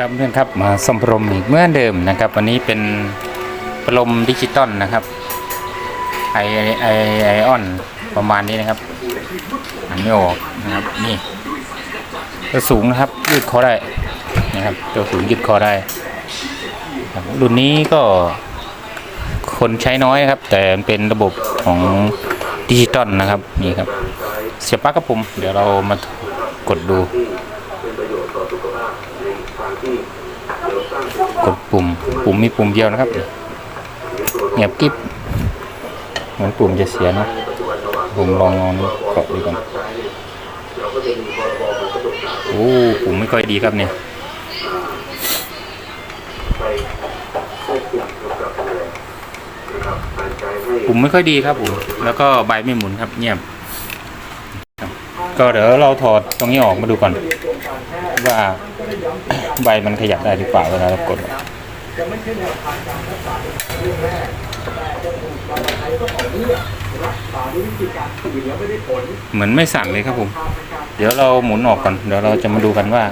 ครับเพื่อนครับมาสมพรมอีกเหมื่อนเดิมนะครับ วันนี้เป็นปลมดิจิตอลนะครับไอไอไอออนประมาณนี้นะครับอันไม่ออกนะครับนี่ตัวสูงนะครับยืดคอได้นะครับตัวสูงยืดคอได้ร,รุ่นนี้ก็คนใช้น้อยครับ แต่เป็นระบบของดิจิตอลนะครับนี่ครับ เสียบปลั๊กกับผมเดี๋ยวเรามากดดู กดปุ่ม ปุ่มมีปุ่มเดียวนะครับเงียบกิ๊บเหมือนปุ่มจะเสียเนอะผมลองลองนี้เกาะดูก่อนโอ้ปุ่มไม่ค่อยดีครับเนี่ยปุ่มไม่ค่อยดีครับผมแล้วก็ใบไม่หมุนครับเงียบก็เดี๋ยวเราถอดตรงนี้ออกมาดูก่อนว่า ใบมันขยับได้หรือเปล่าเวลาเรากดเหมือนไม่สั่นเลยครับผม เดี๋ยวเราหมุนออกก่อน เดี๋ยวเราจะมาดูกันว่า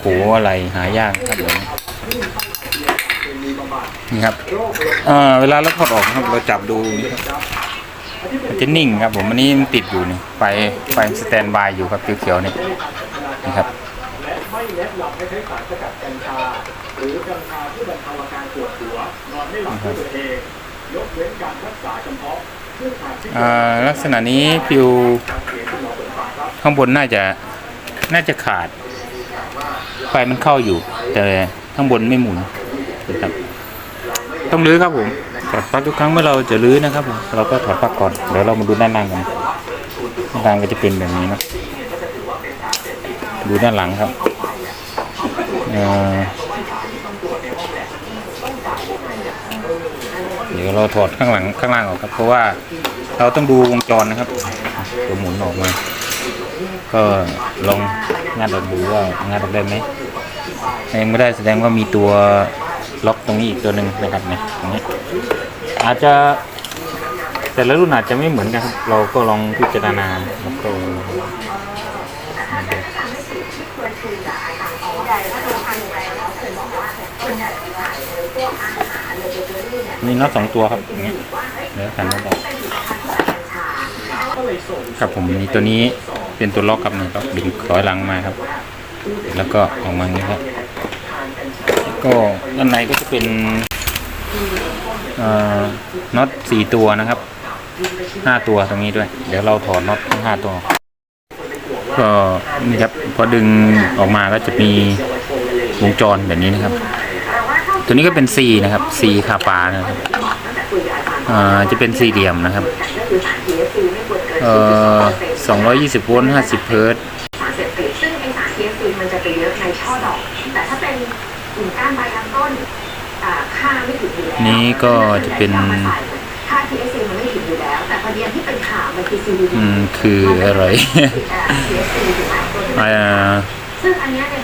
โหอะไรหายากครับผมนี่ครับเออเวลาเราถอดออกครับเราจับดูมันจะนิ่งครับผมอันนี้มันติดอยู่นี่ไฟไฟสแตนบายอยู่ครับเขียวๆนี่นะครับ ใช้สารสกัดกัญชา หรือกัญชาเพื่อบรรเทาอาการปวดหัวนอนไม่หลับด้วยตัวเอง ยกเว้นการรักษาเฉพาะซึ่งอาจอ่าลักษณะนี้ฟิวข้างบนน่าจะน่าจะขาด ไฟมันเข้าอยู่ แต่ข้างบนไม่หมุนนะครับต้องรื้อครับผมถอดปลั๊กทุกครั้งเมื่อเราจะรื้อนะครับผมเราก็ถอดปลั๊กก่อนเดี๋ยวเรามาดูด้านล่างกันด้านล่างก็จะเป็นแบบนี้นะดูด้านหลังครับ เดี๋ยวเราถอดข้างหลังข้างล่างออกครับ เพราะว่าเราต้องดูวงจรนะครับตัวหมุนออกมา ก็ลองงัดออกดูว่างัดออกได้ไหมยังไม่ได้แสดงว่ามีตัวล็อกตรงนี้อีกตัวหนึ่งนะครับเนี่ยตรงนี้อาจจะแต่ละรุ่นอาจจะไม่เหมือนกันครับ เราก็ลองพิจารณาแล้วก็ มีน็อตสองตัวครับอย่างเงี้ยเดี๋ยวกันน็อตออกครับผมมีตัวนี้เป็นตัวล็อกครับนี่ล็อกดึงถอยหลังมาครับ แล้วก็ออกมาอย่างนี้ครับ ก็ด้านในก็จะเป็นน็อตสี่ตัวนะครับห้าตัวตรงนี้ด้วย เดี๋ยวเราถอดน็อตทั้งห้าตัว ก็นี่ครับพอดึงออกมาก็จะมีวงจรแบบนี้นะครับ ตัวนี้ก็เป็น C นะครับ C คาปานะครับอ่าจะเป็นสี่เหลี่ยมนะครับเอ่อ220โวลต์50เฮิรตซ์สารเสพติดซึ่งไอสาร THC มันจะไปเยอะในช่อดอกแต่ถ้าเป็นกิ่งก้านใบลำต้นอ่าค่าไม่ถึงอยู่แล้วนี้ก็จะเป็นค่า THC มันไม่ถึงอยู่แล้วแต่ประเด็นที่เป็นข่าวมันคือ CBD อืมคืออะไรอ่า THC ถูกไหมตัวที่อ่าซึ่งอันเนี้ยใน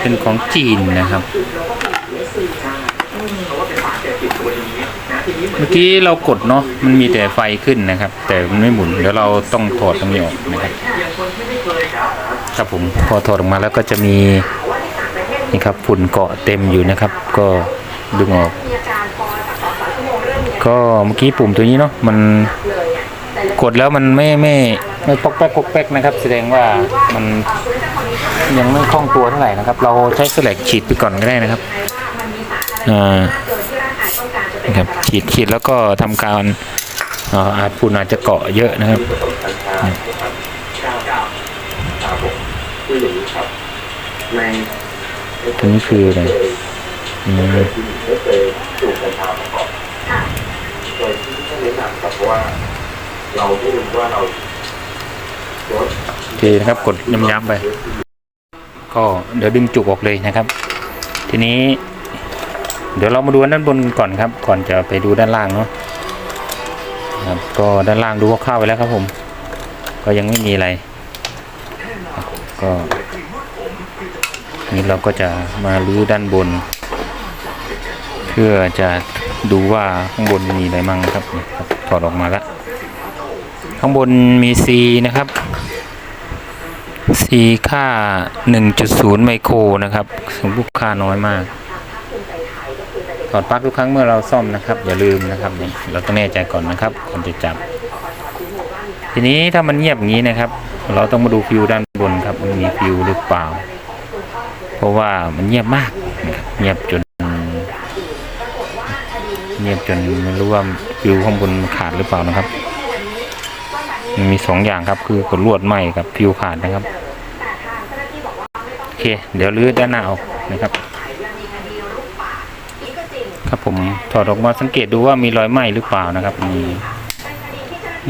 เป็นของจีนนะครับแล้วก็เป็น THC นะอืมเพราะว่าเป็นสารเสพติดตัวนี้นะทีนี้เหมือนเมื่อกี้เรากดเนาะมันมีแต่ไฟขึ้นนะครับ แต่มันไม่หมุนเดี๋ยวเราต้องถอดตรงนี้ออกนะครับอย่างคนที่ไม่เคยครับครับผมพอถอดออกมาแล้วก็จะมีนี่ครับฝุ่นเกาะเต็มอยู่นะครับ ก็ดึงออกมีอาการปอจากสองสามชั่วโมงเริ่มมีอาการก็เมื่อกี้ปุ่มตัวนี้เนาะมันเลยอะแต่ละกดแล้วมันไม่ไม่ไม่ปอกแป๊กปอกแป๊กนะครับ แสดงว่ามัน ยังไม่คล่องตัวเท่าไหร่นะครับ เราใช้สแลกฉีดไปก่อนก็ได้นะครับอ่าครับฉีดฉีดแล้วก็ทำการอ่าจฝุ่นอาจจะเกาะเยอะนะครับอันนี้คืออะไรอืมโดยที่ไม่แนะนำครับว่า เราไม่รู้ว่าเราโอเคนะครับกดย้ำๆไป ก็เดี๋ยวดึงจุกออกเลยนะครับ ทีนี้ เดี๋ยวเรามาดูด้านบนก่อนครับ ก่อนจะไปดูด้านล่างเนาะครับก็ด้านล่างดูคร่าวๆไปแล้วครับผม ก็ยังไม่มีอะไร ก็นี่เราก็จะมาลื้อด้านบน เพื่อจะดูว่าข้างบนมีอะไรมั่งครับถอดออกมาล้วข้างบนมี C นะครับ สีค่า 1.0 ไมโครนะครับสมบุกค่าน้อยมากถอดปลั๊กทุกครั้งเมื่อเราซ่อมนะครับ อย่าลืมนะครับนี่เราต้องแน่ใจก่อนนะครับก่อนจะจับ ทีนี้ถ้ามันเงียบอย่างนี้นะครับ เราต้องมาดูฟิวด้านบนครับมันมีฟิวหรือเปล่า เพราะว่ามันเงียบมากเงียบจนเงียบจนไม่รู้ว่าฟิวข้างบนขาดหรือเปล่านะครับ มีสองอย่างครับ คือกดลวดไหมกับฟิวขาดนะครับโอเค เดี๋ยวรื้อด้านหน้าออกนะครับครับผมถอดออกมาสังเกตดูว่ามีรอยไหม้หรือเปล่านะครับมี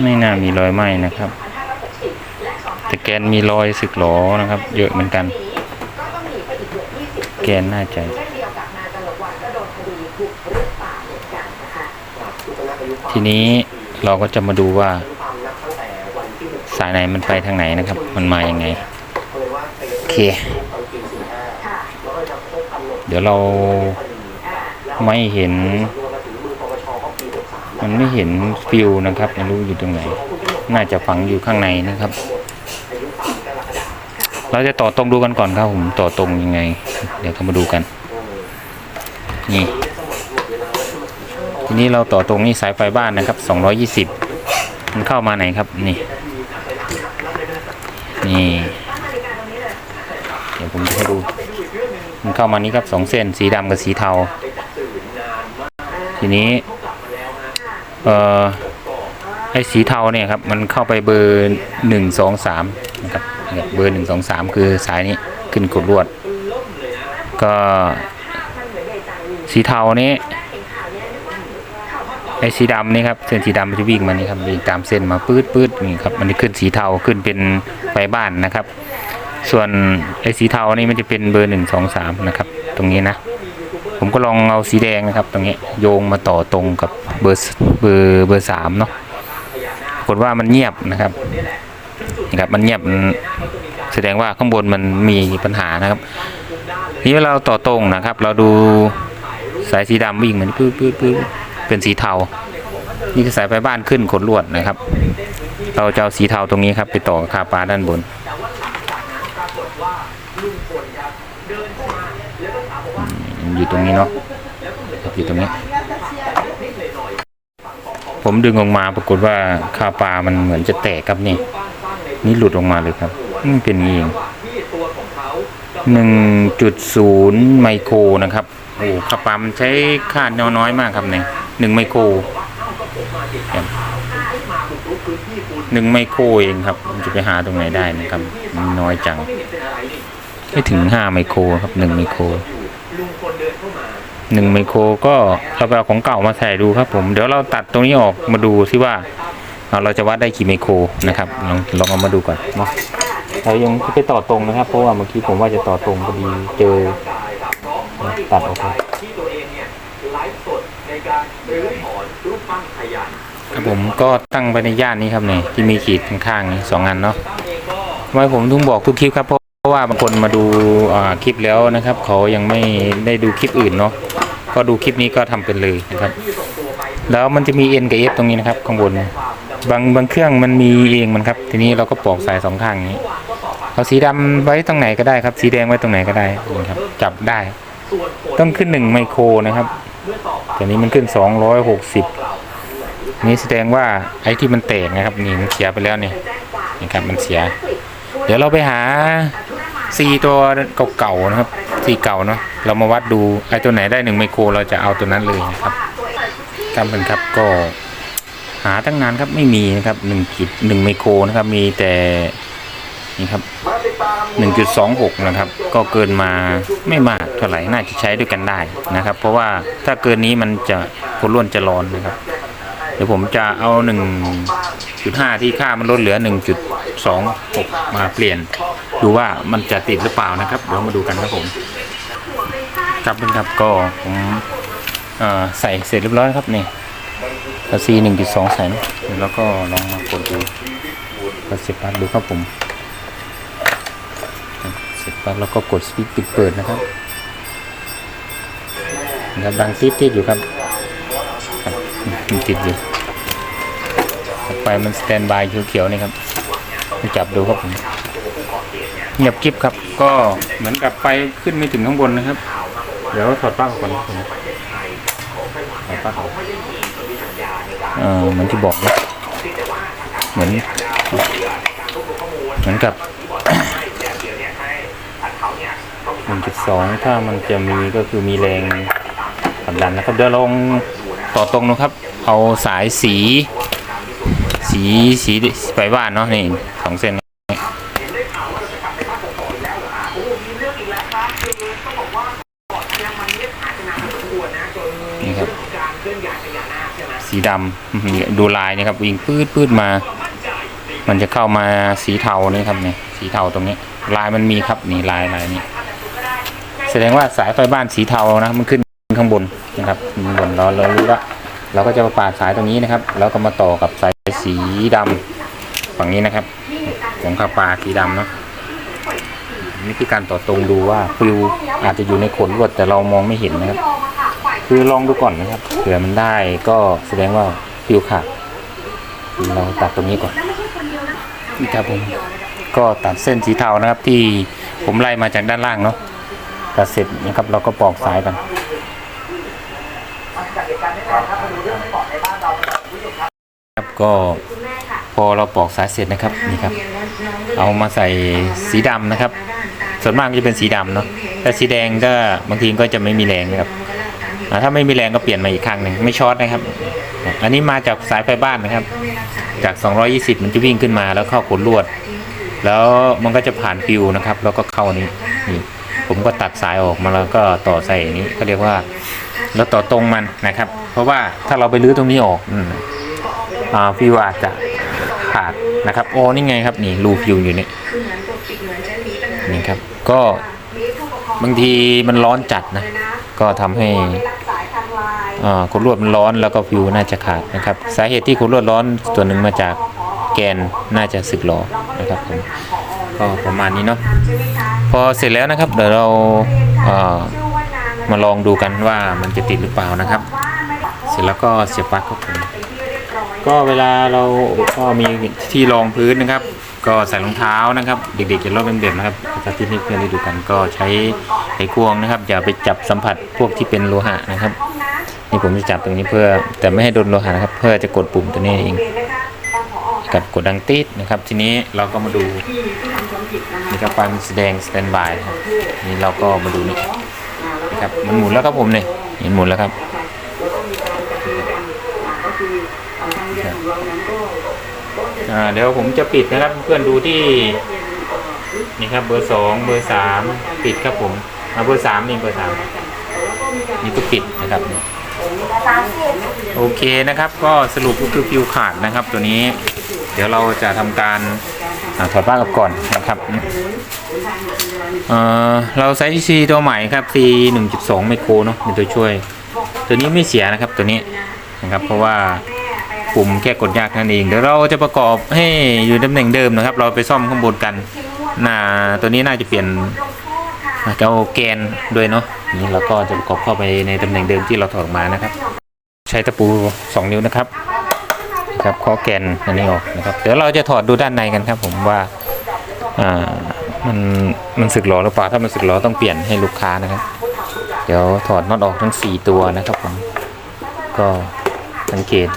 ไม่น่ามีรอยไหม้นะครับแต่แกนมีรอยสึกหรอนะครับ เยอะเหมือนกัน แกนน่าใจทีนี้เราก็จะมาดูว่า สายไหนมันไปทางไหนนะครับ มันมาอย่างไงโอเค เดี๋ยวเราไม่เห็น มันไม่เห็นฟิวนะครับไม่รู้อยู่ตรงไหน น่าจะฝังอยู่ข้างในนะครับ เราจะต่อตรงดูกันก่อนครับผมต่อตรงยังไง เดี๋ยวเรามาดูกัน นี่ทีนี้เราต่อตรงนี้สายไฟบ้านนะครับ 220 มันเข้ามาไหนครับ นี่ นี่ เดี๋ยวผมจะให้ดู มันเข้ามานี้ครับสองเส้นสีดำกับสีเทา ทีนี้ เอ่อไอ้สีเทาเนี่ยครับมันเข้าไปเบอร์หนึ่งสองสามนะครับเนี่ยเบอร์หนึ่งสองสามคือสายนี้ขึ้นกดลวด ก็สีเทานี้ ไอ้สีดำนี่ครับเส้นสีดำมันจะวิ่งมานี่ครับวิ่งตามเส้นมาปื๊ดปื๊ดนี่ครับมันจะขึ้นสีเทาขึ้นเป็นไฟบ้านนะครับ ส่วนไอ้สีเทานี่มันจะเป็นเบอร์หนึ่งสองสามนะครับ ตรงนี้นะ ผมก็ลองเอาสีแดงนะครับ ตรงนี้โยงมาต่อตรงกับเบอร์เบอร์เบอร์สามเนาะปรากฏว่ามันเงียบนะครับนี่ครับมันเงียบแสดงว่าข้างบนมันมีปัญหานะครับ นี่เราต่อตรงนะครับ เราดูสายสีดำวิ่งมันปื๊ดปื๊ดปื๊ด เป็นสีเทา นี่คือสายไฟบ้านขึ้นขนลวดนะครับ เราจะเอาสีเทาตรงนี้ครับ ไปต่อคาปาด้านบนอยู่ตรงนี้เนาะอยู่ตรงนี้ ผมดึงออกมาปรากฏว่าคาปามันเหมือนจะแตกครับนี่ นี่หลุดออกมาเลยครับมันเป็นอย่างนี้เอง หนึ่งจุดศูนย์ไมโครนะครับโอ้คาปลามันใช้ค่าน้อยมากครับเนี่ยหนึ่งไมโครหนึ่งไมโครเองครับมันจะไปหาตรงไหนได้นะครับน้อยจังไม่ถึงห้าไมโครครับหนึ่งไมโครหนึ่งไมโครก็เราไปเอาของเก่ามาใส่ดูครับผมเดี๋ยวเราตัดตรงนี้ออกมาดูซิว่าเอาเราจะวัดได้กี่ไมโครนะครับลองลองเอามาดูก่อนเนาะ เรายังไปต่อตรงนะครับ เพราะว่าเมื่อกี้ผมว่าจะต่อตรงพอดีเจอตัดออกไปที่ตัวเองเนี่ยไปครับผมก็ตั้งไปในย่านนี้ครับเนี่ยที่มีขีดข้างๆสองอันเนาะทำไมผมถึงบอกทุกคลิปครับเพราะเพราะว่าบางคนมาดูอ่าคลิปแล้วนะครับเขายังไม่ได้ดูคลิปอื่นเนาะก็ดูคลิปนี้ก็ทำเป็นเลยนะครับ แล้วมันจะมี N กับ F ตรงนี้นะครับข้างบน บางบางเครื่องมันมีเองมันครับ ทีนี้เราก็ปอกสายสองข้างอย่างนี้ เอาสีดำไว้ตรงไหนก็ได้ครับ สีแดงไว้ตรงไหนก็ได้นะครับ จับได้ ต้องขึ้นหนึ่งไมโครนะครับตัวนี้มันขึ้นสองร้อยหกสิบนี่แสดงว่าไอ้ที่มันแตกนะครับนี่มันเสียไปแล้วเนี่ยนี่ครับมันเสีย เดี๋ยวเราไปหาซีตัวเก่าๆนะครับซีเก่าเนาะเรามาวัดดูไอ้ตัวไหนได้หนึ่งไมโครเราจะเอาตัวนั้นเลยนะครับครับเป็นครับก็ หาตั้งนานครับไม่มีนะครับหนึ่งขีดหนึ่งไมโครนะครับ มีแต่นี่ครับหนึ่งจุดสองหกนะครับ ก็เกินมาไม่มากเท่าไหร่น่าจะใช้ด้วยกันได้นะครับ เพราะว่าถ้าเกินนี้มันจะผลล้วนจะร้อนนะครับ เดี๋ยวผมจะเอาหนึ่งจุดห้าที่ค่ามันลดเหลือหนึ่งจุดสองหกมาเปลี่ยน ดูว่ามันจะติดหรือเปล่านะครับเดี๋ยวมาดูกันครับผม ครับเป็นครับก็ผมใส่เสร็จเรียบร้อยครับนี่ กซีหนึ่งจุดสองแสนแล้วก็ลองมากดดูกดเสียบปลั๊กดูครับผมเสียบปลั๊กแล้วก็กดสวิตช์ปิดเปิดนะครับนะครับดังติดติดอยู่ครับมันติดอยู่ไปมันสแตนบายเขียวๆนี่ครับจับดูครับผมเงียบกริบครับ ก็เหมือนกับไฟขึ้นไม่ถึงข้างบนนะครับ เดี๋ยวถอดปลั๊กก่อนนะผมถอดปลั๊กออก เออเหมือนที่บอกนะเหมือนเหมือนกับหนึ่งจุดสองถ้ามันจะมีก็คือมีแรงกดดันนะครับเดี๋ยวลองต่อตรงนะครับ เอาสายสี สีสีไฟบ้านเนาะนี่สองเส้น ดำดูลายนี่ครับวิ่งปืดปืดมา มันจะเข้ามาสีเทานี่ครับเนี่ยสีเทาตรงนี้ ลายมันมีครับนี่ลายลายนี้แสดงว่าสายไฟบ้านสีเทานะมันขึ้นข้างบนนะครับข้างบนเราเรารู้ว่าเราก็จะปาดสายตรงนี้นะครับ แล้วก็มาต่อกับสายสีดำฝั่งนี้นะครับของคาปลาสีดำเนาะนี่คือการต่อตรงดูว่าฟิวอาจจะอยู่ในขนลวดแต่เรามองไม่เห็นนะครับ คือลองดูก่อนนะครับเผื่อมันได้ก็แสดงว่าฟิวขาดเราตัดตรงนี้ก่อนนี่ครับผมก็ตัดเส้นสีเทานะครับ ที่ผมไล่มาจากด้านล่างเนาะตัดเสร็จนะครับ เราก็ปอกสายกันครับก็พอเราปอกสายเสร็จนะครับนี่ครับ เอามาใส่สีดำนะครับ ส่วนมากก็จะเป็นสีดำเนาะแต่สีแดงก็บางทีก็จะไม่มีแรงนะครับอ่า ถ้าไม่มีแรงก็เปลี่ยนมาอีกครั้งหนึ่งไม่ช็อตนะครับ อันนี้มาจากสายไฟบ้านนะครับ จาก 220 มันจะวิ่งขึ้นมาแล้วเข้าขนลวด แล้วมันก็จะผ่านฟิวนะครับ แล้วก็เข้านี้นี่ผมก็ตัดสายออกมาแล้วก็ต่อใส่อันนี้เขาเรียกว่าแล้วต่อตรงมันนะครับ เพราะว่าถ้าเราไปรื้อตรงนี้ออกอ่าฟิวอาจจะขาดนะครับโอ้นี่ไงครับนี่รูฟิวอยู่นี่นี่ครับ ก็บางทีมันร้อนจัดนะ ก็ทำให้อ่าขนลวดมันร้อนแล้วก็ฟิวน่าจะขาดนะครับ สาเหตุที่ขนลวดร้อนส่วนหนึ่งมาจากแกนน่าจะสึกหรอนะครับผมก็ประมาณนี้เนาะพอเสร็จแล้วนะครับ เดี๋ยวเราเอ่อมาลองดูกันว่ามันจะติดหรือเปล่านะครับ เสร็จแล้วก็เสียบปลั๊กครับผมก็เวลาเราก็มีที่รองพื้นนะครับ ก็ใส่รองเท้านะครับ เด็กๆจะลอกเป็นแบบนะครับสาธิตให้เพื่อนได้ดูกันก็ใช้ไขควงนะครับอย่าไปจับสัมผัสพวกที่เป็นโลหะนะครับนี่ผมจะจับตรงนี้เพื่อแต่ไม่ให้โดนโลหะนะครับ เพื่อจะกดปุ่มตัวนี้เองกับกดดังติดนะครับ ทีนี้เราก็มาดูนี่ครับไฟมันแสดงสแตนบายครับนี่เราก็มาดูนี่นะครับมันหมุนแล้วครับผมเนี่ยเห็นหมุนแล้วครับ อ่าเดี๋ยวผมจะปิดนะครับเพื่อนดูที่นี่ครับเบอร์สองเบอร์สามปิดครับผมเอาเบอร์สามนี่เบอร์สามนี่ก็ปิดนะครับโอเคนะครับก็สรุปก็คือฟิวขาดนะครับ ตัวนี้ เดี๋ยวเราจะทำการอถอดปลั๊กออกก่อนนะครับเเราใช้ C ตัวใหม่ครับ C 1.2ไมโครเนาะเป็นตัวช่วย ตัวนี้ไม่เสียนะครับตัวนี้นะครับเพราะว่า ปุ่มแค่กดยากนั่นเองเดี๋ยวเราจะประกอบให้อยู่ตำแหน่งเดิมนะครับ เราไปซ่อมข้างบนกันน่าตัวนี้น่าจะเปลี่ยนเอาแกนด้วยเนาะนี่เราก็จะประกอบเข้าไปในตำแหน่งเดิมที่เราถอดมานะครับ ใช้ตะปู 2 นิ้วนะครับครับข้อแกนอันนี้ออกนะครับ เดี๋ยวเราจะถอดดูด้านในกันครับ ผมว่าอ่ามันมันสึกหรอหรือเปล่าถ้ามันสึกหรอต้องเปลี่ยนให้ลูกค้านะครับ เดี๋ยวถอดน็อตออกทั้ง 4 ตัวนะครับผมก็สังเกต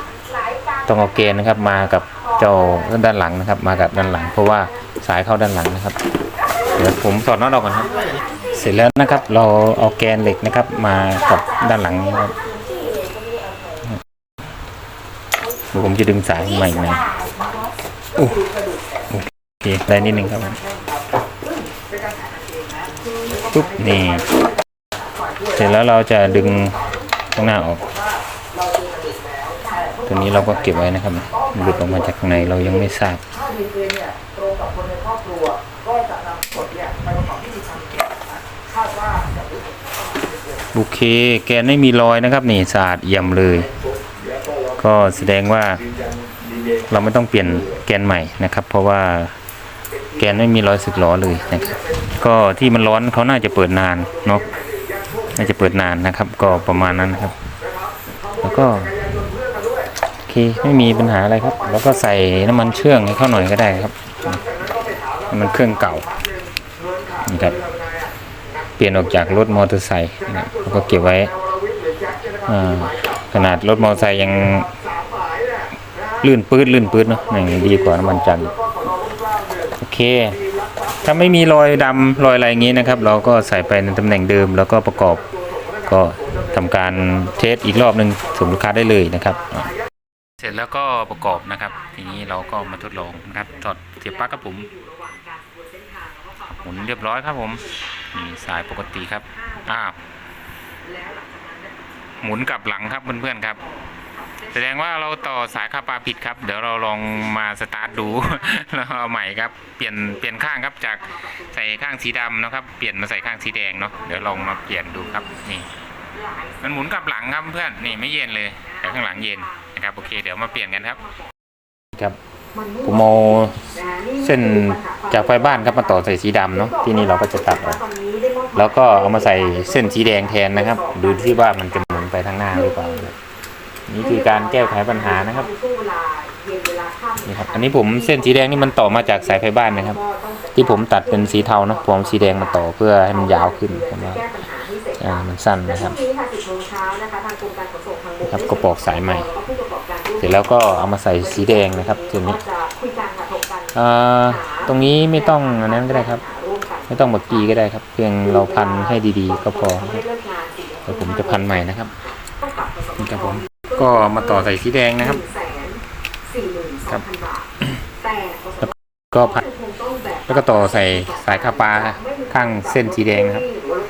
ต้องเอาแกนนะครับมากับเจ้าด้านหลังนะครับ มากับด้านหลัง เพราะว่าสายเข้าด้านหลังนะครับ เดี๋ยวผมถอดน็อตออกก่อนครับ เสร็จแล้วนะครับ เราเอาแกนเหล็กนะครับ มากับด้านหลังนี้ครับผมจะดึงสายใหม่หน่อยโอ้โอเคได้นิดนึงครับปุ๊บนี่เสร็จแล้วเราจะดึงข้างหน้าออก ตัวนี้เราก็เก็บไว้นะครับหลุดออกมาจากข้างในเรายังไม่ทราบโอเค แกนไม่มีรอยนะครับ นี่สะอาดเอี่ยมเลย ก็แสดงว่าเราไม่ต้องเปลี่ยนแกนใหม่นะครับ เพราะว่าแกนไม่มีรอยสึกหรอเลยนะครับ ก็ที่มันร้อนเขาน่าจะเปิดนานเนาะน่าจะเปิดนานนะครับ ก็ประมาณนั้นนะครับ แล้วก็ เคไม่มีปัญหาอะไรครับ แล้วก็ใส่น้ำมันเชื่องให้เข้าหน่อยก็ได้ครับน้ำมันเครื่องเก่านี่ครับเปลี่ยนออกจากรถมอเตอร์ไซค์นะครับแล้วก็เก็บไว้ขนาดรถมอเตอร์ไซค์ยังลื่นปืดลื่นปืดเนาะยังดีกว่าน้ำมันจันทร์โอเค ถ้าไม่มีรอยดำรอยอะไรอย่างนี้นะครับ เราก็ใส่ไปในตำแหน่งเดิม แล้วก็ประกอบก็ทำการเทสอีกรอบหนึ่งส่งลูกค้าได้เลยนะครับ ร็จแล้วก็ประกอบนะครับ ทีนี้เราก็มาทดลองนะครับถอดเสียบปลั๊กครับผมหมุนเรียบร้อยครับผมนี่สายปกติครับอ้าวหมุนกลับหลังครับเพื่อนๆครับ แสดงว่าเราต่อสายคาปาผิดครับ เดี๋ยวเราลองมาสตาร์ทดูแล้วเอาใหม่ครับเปลี่ยนเปลี่ยนข้างครับจากใส่ข้างสีดำนะครับ เปลี่ยนมาใส่ข้างสีแดงเนาะเดี๋ยวลองมาเปลี่ยนดูครับนี่ มันหมุนกลับหลังครับเพื่อนนี่ไม่เย็นเลยแต่ข้างหลังเย็น ครับโอเคเดี๋ยวมาเปลี่ยนกันครับ ครับผมเอาเส้นจากไฟบ้านครับมาต่อใส่สีดำเนาะที่นี่เราก็จะตัดออกแล้วก็เอามาใส่เส้นสีแดงแทนนะครับ ดูที่ว่ามันจะหมุนไปทางหน้าหรือเปล่านี่คือการแก้ไขปัญหานะครับนี่ครับอันนี้ผมเส้นสีแดงนี่มันต่อมาจากสายไฟบ้านนะครับ ที่ผมตัดเป็นสีเทานะผมเอาสีแดงมาต่อเพื่อให้มันยาวขึ้นผมว่าอ่ามันสั้นนะครับครับก็ปอกสายใหม่ ร็จแล้วก็เอามาใส่สีแดงนะครับเส้นนี้อ่าตรงนี้ไม่ต้องอันนั้นก็ได้ครับ ไม่ต้องบักกีก็ได้ครับ เพียงเราพันให้ดีๆ ก็พอนะครับเดี๋ยวผมจะพันใหม่นะครับนี่ครับผมก็มาต่อใส่สีแดงนะครับครับก็พันแล้วก็ต่อใส่สายคาปาข้างเส้นสีแดงนะครับ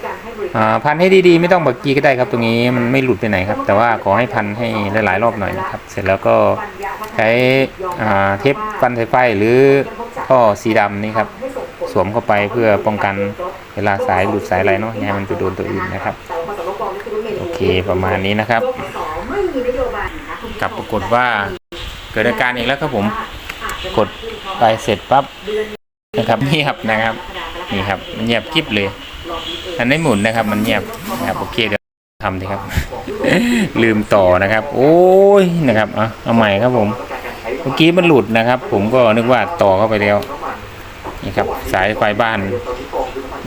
อ่า พันให้ดีๆ ไม่ต้องบักกี้ก็ได้ครับ ตรงนี้มันไม่หลุดไปไหนครับ แต่ว่าขอให้พันให้หลายๆรอบหน่อยนะครับ เสร็จแล้วก็ใช้เทปฟันสายไฟหรือท่อสีดำนี่ครับสวมเข้าไปเพื่อป้องกันเวลาสายหลุดสายอะไรเนาะอย่าให้มันไปโดนตัวอื่นนะครับ โอเคประมาณนี้นะครับกลับปรากฏว่าเกิดอาการอีกแล้วครับผม กดไปเสร็จปั๊บนะครับเงียบนะครับนี่ครับมันเงียบกิ๊บเลย มันไม่หมุนนะครับ มันเงียบนะครับโอเคเดี๋ยวทำดีครับ ลืมต่อนะครับ โอ้ยนะครับเอาเอาใหม่ครับผมเมื่อกี้มันหลุดนะครับ ผมก็นึกว่าต่อเข้าไปแล้วนี่ครับสายไฟบ้าน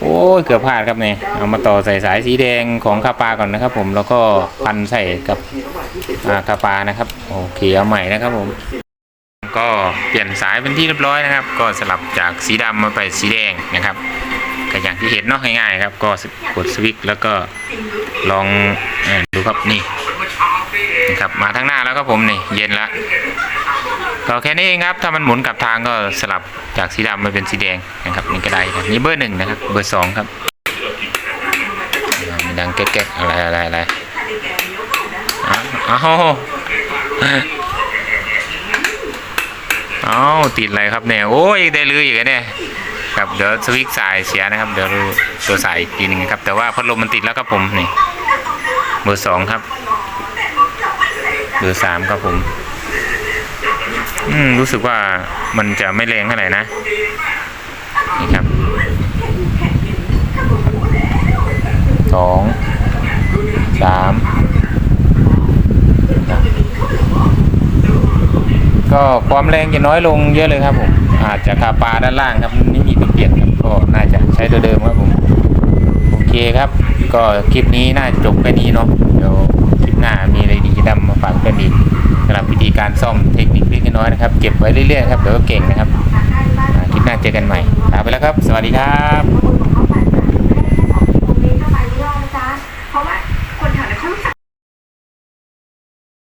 โอ้ยเกือบพลาดครับเนี่ยเอามาต่อใส่สายสีแดงของคาปาก่อนนะครับ ผมแล้วก็พันใส่กับคาปานะครับโอเคเอาใหม่นะครับผม ก็เปลี่ยนสายเป็นที่เรียบร้อยนะครับ ก็สลับจากสีดำมาไปสีแดงนะครับ ก็อย่างที่เห็นเนาะง่ายๆครับ ก็กดสวิตช์แล้วก็ลองดูครับนี่ครับมาทางหน้าแล้วครับผมนี่เย็นละก็แค่นี้เองครับ ถ้ามันหมุนกลับทางก็สลับจากสีดำมาเป็นสีแดงนะครับนี่ก็ได้ครับนี่เบอร์หนึ่งนะครับ เบอร์สองครับมีดังแก๊กๆอะไรอะไรอะไรอ้าวอ้าวอ้าวติดอะไรครับเนี่ยโอ้ยได้ลืออยู่เนี่ย ครับเดี๋ยวสวิตช์สายเสียนะครับ เดี๋ยวตัวสายอีกทีหนึงครับ แต่ว่าพัดลมมันติดแล้วครับผมนี่เบอร์สองครับ เบอร์สามครับผม อืมรู้สึกว่ามันจะไม่แรงเท่าไหร่นะนี่ครับสองสามก็ความแรงจะน้อยลงเยอะเลยครับผมอาจจะคาปาด้านล่างครับไม่มี เปลี่ยนครับก็น่าจะใช้ตัวเดิมครับผมโอเคครับ ก็คลิปนี้น่าจะจบแค่นี้เนาะเดี๋ยวคลิปหน้ามีอะไรดีดำมาฝากกันอีกสำหรับวิธีการซ่อมเทคนิคเล็กน้อยนะครับเก็บไว้เรื่อยๆครับเดี๋ยวก็เก่งนะครับคลิปหน้าเจอกันใหม่ลาไปแล้วครับ สวัสดีครับ